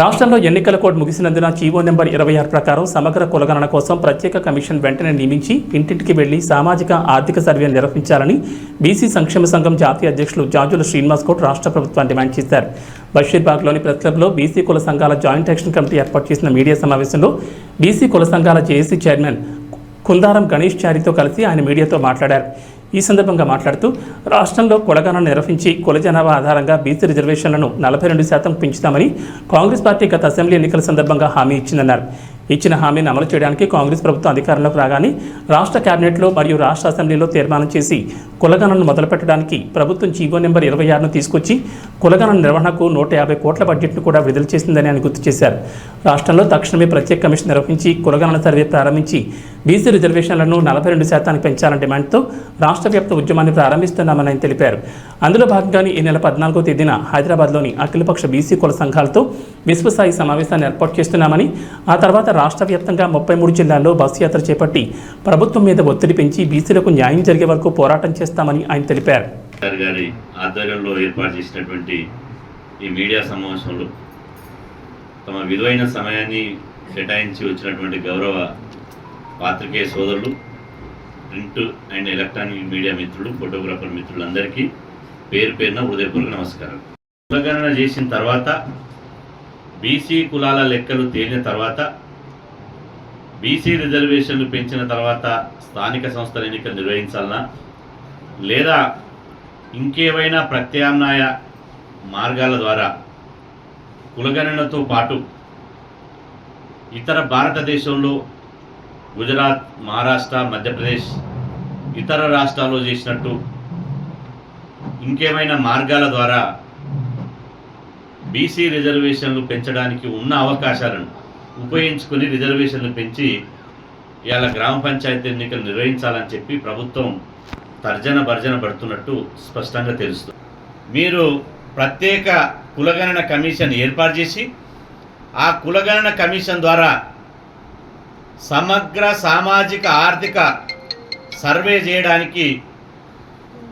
రాష్ట్రంలో ఎన్నికల code ముగిసినందున GO number ఇరవై ఆరు ప్రకారం సమగ్ర కులగణన కోసం ప్రత్యేక కమిషన్ వెంటనే నియమించి ఇంటింటికి వెళ్ళి సామాజిక ఆర్థిక సర్వే నిర్వహించాలని బీసీ సంక్షేమ సంఘం జాతీయ అధ్యక్షులు జాజుల శ్రీనివాస్ గౌడ్ రాష్ట్ర ప్రభుత్వాన్ని డిమాండ్ చేశారు. బషీర్బాగ్లోని ప్రెస్ క్లబ్లో బీసీ కుల సంఘాల జాయింట్ యాక్షన్ కమిటీ ఏర్పాటు చేసిన మీడియా సమావేశంలో బీసీ కుల సంఘాల జేఏసీ చైర్మన్ కుందారం గణేష్ చారితో కలిసి ఆయన మీడియాతో మాట్లాడారు. ఈ సందర్భంగా మాట్లాడుతూ రాష్ట్రంలో కులగణన నిర్వహించి కుల జనాభా ఆధారంగా బీసీ రిజర్వేషన్లను నలభై రెండు శాతం పెంచుతామని కాంగ్రెస్ పార్టీ గత అసెంబ్లీ ఎన్నికల సందర్భంగా హామీ ఇచ్చిందన్నారు. ఇచ్చిన హామీని అమలు చేయడానికి కాంగ్రెస్ ప్రభుత్వం అధికారంలోకి రాగానే రాష్ట్ర కేబినెట్లో మరియు రాష్ట్ర అసెంబ్లీలో తీర్మానం చేసి కులగణను మొదలుపెట్టడానికి ప్రభుత్వం జీవో నెంబర్ ఇరవై ఆరును తీసుకొచ్చి కులగణన నిర్వహణకు నూట యాభై కోట్ల బడ్జెట్ను కూడా విడుదల చేసిందని ఆయన గుర్తు చేశారు. రాష్ట్రంలో తక్షణమే ప్రత్యేక కమిషన్ నిర్వహించి కులగణన సర్వే ప్రారంభించి బీసీ రిజర్వేషన్లను నలభై రెండు శాతానికి పెంచాలని డిమాండ్తో రాష్ట్ర వ్యాప్త ఉద్యమాన్ని ప్రారంభిస్తున్నామని ఆయన తెలిపారు. అందులో భాగంగానే ఈ నెల పద్నాలుగో తేదీన హైదరాబాద్లోని అఖిలపక్ష బీసీ కుల సంఘాలతో విశ్వస్థాయి సమావేశాన్ని ఏర్పాటు చేస్తున్నామని ఆ తర్వాత రాష్ట్ర వ్యాప్తంగా ముప్పై మూడు జిల్లాల్లో బస్సు యాత్ర చేపట్టి ప్రభుత్వం మీద ఒత్తిడి పెంచి బీసీలకు న్యాయం జరిగే వరకు పోరాటం చేస్తామని ఆయన తెలిపారు. గారి ఆధ్వర్యంలో ఏర్పాటు చేసినటువంటి ఈ మీడియా సమావేశంలో తమ విలువైన సమయాన్ని కేటాయించి వచ్చినటువంటి గౌరవ పాత్రికేయ సోదరులు ప్రింట్ అండ్ ఎలక్ట్రానిక్ మీడియా మిత్రులు ఫోటోగ్రాఫర్ మిత్రులందరికీ పేరు పేరున హృదయపూర్వక నమస్కారం కులగణన చేసిన తర్వాత బీసీ కులాల లెక్కలు తేలిన తర్వాత బీసీ రిజర్వేషన్లు పెంచిన తర్వాత స్థానిక సంస్థల ఎన్నికలు నిర్వహించాలన్నా లేదా ఇంకేవైనా ప్రత్యామ్నాయ మార్గాల ద్వారా కులగణనతో పాటు ఇతర భారతదేశంలో గుజరాత్ మహారాష్ట్ర మధ్యప్రదేశ్ ఇతర రాష్ట్రాల్లో చేసినట్టు ఇంకేమైనా మార్గాల ద్వారా బీసీ రిజర్వేషన్లు పెంచడానికి ఉన్న అవకాశాలను ఉపయోగించుకొని రిజర్వేషన్లు పెంచి ఇవాళ గ్రామ పంచాయతీ ఎన్నికలు నిర్వహించాలని చెప్పి ప్రభుత్వం తర్జన భర్జన పడుతున్నట్టు స్పష్టంగా తెలుస్తుంది. మీరు ప్రత్యేక కులగణన కమిషన్ ఏర్పాటు చేసి ఆ కులగణన కమిషన్ ద్వారా సమగ్ర సామాజిక ఆర్థిక సర్వే చేయడానికి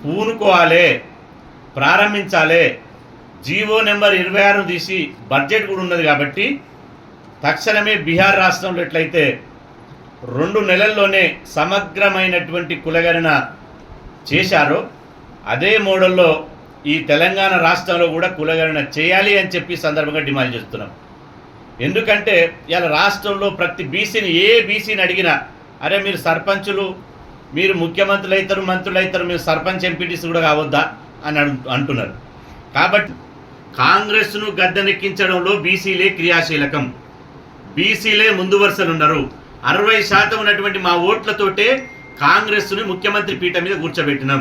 పూనుకోవాలే ప్రారంభించాలే. జీవో నెంబర్ ఇరవై ఆరు తీసి బడ్జెట్ కూడా ఉన్నది కాబట్టి తక్షణమే బీహార్ రాష్ట్రంలో ఎట్లయితే రెండు నెలల్లోనే సమగ్రమైనటువంటి కులగణన చేశారో అదే మోడల్లో ఈ తెలంగాణ రాష్ట్రంలో కూడా కులగణన చేయాలి అని చెప్పి సందర్భంగా డిమాండ్ చేస్తున్నాం. ఎందుకంటే ఇలా రాష్ట్రంలో ప్రతి బీసీని ఏ బీసీని అడిగినా అరే మీరు సర్పంచులు మీరు ముఖ్యమంత్రులు అవుతారు మంత్రులు అవుతారు మీరు సర్పంచ్ ఎంపీటీసీ కూడా కావద్దా అని అంటున్నారు. కాబట్టి కాంగ్రెస్ను గద్దెనెక్కించడంలో బీసీలే క్రియాశీలకం. బీసీలే ముందు వరుసలు ఉన్నారు అరవై శాతం ఉన్నటువంటి మా ఓట్లతోటే కాంగ్రెస్ను ముఖ్యమంత్రి పీఠం మీద కూర్చోబెట్టినాం.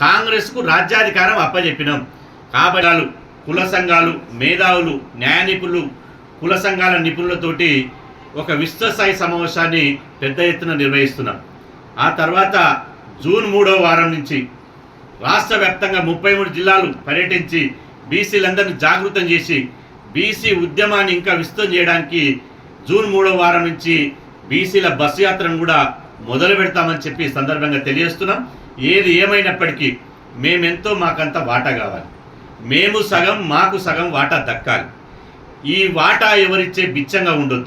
కాంగ్రెస్కు రాజ్యాధికారం అప్పజెప్పినాం. కాబట్టి కుల సంఘాలు మేధావులు న్యాయ నిపుణులు కుల సంఘాల నిపుణులతోటి ఒక విశ్వస్థాయి సమావేశాన్ని పెద్ద ఎత్తున నిర్వహిస్తున్నాం. ఆ తర్వాత జూన్ మూడో వారం నుంచి రాష్ట్ర వ్యాప్తంగా ముప్పై మూడు జిల్లాలు పర్యటించి బీసీలందరినీ జాగృతం చేసి బీసీ ఉద్యమాన్ని ఇంకా విస్తృతం చేయడానికి జూన్ మూడో వారం నుంచి బీసీల బస్సు యాత్రను కూడా మొదలు పెడతామని చెప్పి సందర్భంగా తెలియజేస్తున్నాం. ఏది ఏమైనప్పటికీ మేమెంతో మాకంత వాటా కావాలి. మేము సగం మాకు సగం వాటా దక్కాలి. ఈ వాటా ఎవరిచ్చే బిచ్చంగా ఉండొద్దు.